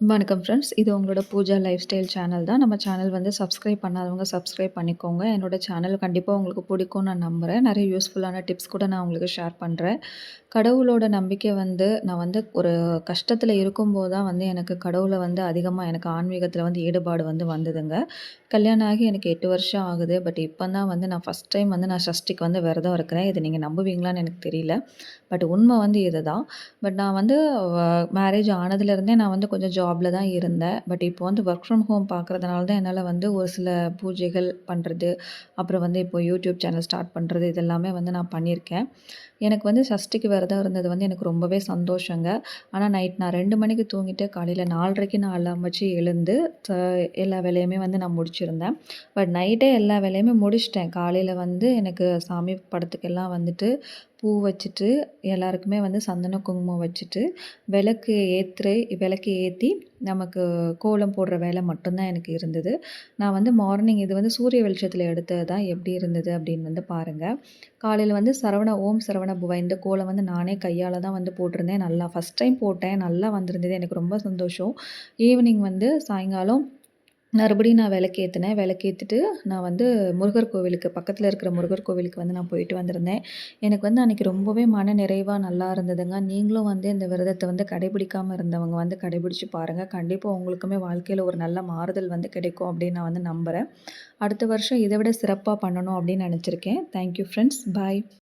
வணக்கம் ஃப்ரெண்ட்ஸ். இது உங்களோட பூஜா லைஃப் ஸ்டைல் சேனல் தான். நம்ம சேனல் வந்து சப்ஸ்கிரைப் பண்ணாதவங்க சப்ஸ்கிரைப் பண்ணிக்கோங்க. என்னோட சேனல் கண்டிப்பாக உங்களுக்கு பிடிக்கும்னு நான் நம்புகிறேன் நிறைய யூஸ்ஃபுல்லான டிப்ஸ் கூட நான் உங்களுக்கு ஷேர் பண்ணுறேன் கடவுளோட நம்பிக்கை வந்து நான் வந்து ஒரு கஷ்டத்தில் இருக்கும்போது தான் வந்து எனக்கு கடவுளை வந்து அதிகமாக எனக்கு ஆன்மீகத்தில் வந்து ஈடுபாடு வந்து வந்ததுங்க. கல்யாணம் ஆகி எனக்கு எட்டு வருஷம் ஆகுது. பட் இப்போ தான் வந்து நான் ஃபஸ்ட் டைம் வந்து நான் சஷ்டிக்கு வந்து விரதம் இருக்கிறேன். இது நீங்கள் நம்புவீங்களான்னு எனக்கு தெரியல. பட் உண்மை வந்து இதுதான். பட் நான் வந்து மேரேஜ் ஆனதுலேருந்தே நான் வந்து கொஞ்சம் ஜாபில் தான் இருந்தேன். பட் இப்போ வந்து ஒர்க் ஃப்ரம் ஹோம் பார்க்குறதுனால தான் என்னால் வந்து ஒரு சில பூஜைகள் பண்ணுறது அப்புறம் வந்து இப்போ யூடியூப் சேனல் ஸ்டார்ட் பண்ணுறது இது எல்லாமே வந்து நான் பண்ணியிருக்கேன். எனக்கு வந்து சஷ்டிக்கு விரதம் இருந்தது வந்து எனக்கு ரொம்பவே சந்தோஷங்க. ஆனால் நைட் நான் ரெண்டு மணிக்கு தூங்கிட்டு காலையில் நாலரைக்கு நான் அலார்ம் வச்சு எழுந்து எல்லா வேலையுமே வந்து நான் முடிச்சிருந்தேன். பட் நைட்டே எல்லா வேலையுமே முடிச்சுட்டேன். காலையில் வந்து எனக்கு சாமி படத்துக்கெல்லாம் வந்துட்டு பூ வச்சுட்டு, எல்லாருக்குமே வந்து சந்தன, குங்குமம் வச்சுட்டு, விளக்கு ஏற்று விளக்கு ஏற்றி நமக்கு கோலம் போடுற வேலை மட்டும்தான் எனக்கு இருந்தது. நான் வந்து மார்னிங் இது வந்து சூரிய வெளிச்சத்தில் எடுத்தது தான் எப்படி இருந்தது அப்படின்னு வந்து பாருங்கள் காலையில் வந்து சரவண ஓம் சரவண பவ இந்த கோலம் வந்து நானே கையால் தான் வந்து போட்டிருந்தேன். நல்லா ஃபர்ஸ்ட் டைம் போட்டேன். நல்லா வந்திருந்தது. எனக்கு ரொம்ப சந்தோஷம். ஈவினிங் வந்து சாயங்காலம் மறுபடியும் நான் விளக்கேற்றினேன் விளக்கேற்றிட்டு நான் வந்து முருகர் கோவிலுக்கு பக்கத்தில் இருக்கிற முருகர் கோவிலுக்கு வந்து நான் போயிட்டு வந்திருந்தேன். எனக்கு வந்து அன்றைக்கி ரொம்பவே மன நிறைவாக நல்லா இருந்ததுங்க. நீங்களும் வந்து இந்த விரதத்தை வந்து கடைபிடிக்காமல் இருந்தவங்க வந்து கடைபிடிச்சு பாருங்கள் கண்டிப்பாக உங்களுக்குமே வாழ்க்கையில் ஒரு நல்ல மாறுதல் வந்து கிடைக்கும் அப்படின்னு நான் வந்து நம்புகிறேன் அடுத்த வருஷம் இதை விட சிறப்பாக பண்ணணும் அப்படின்னு நினச்சிருக்கேன் தேங்க் யூ ஃப்ரெண்ட்ஸ். பாய்.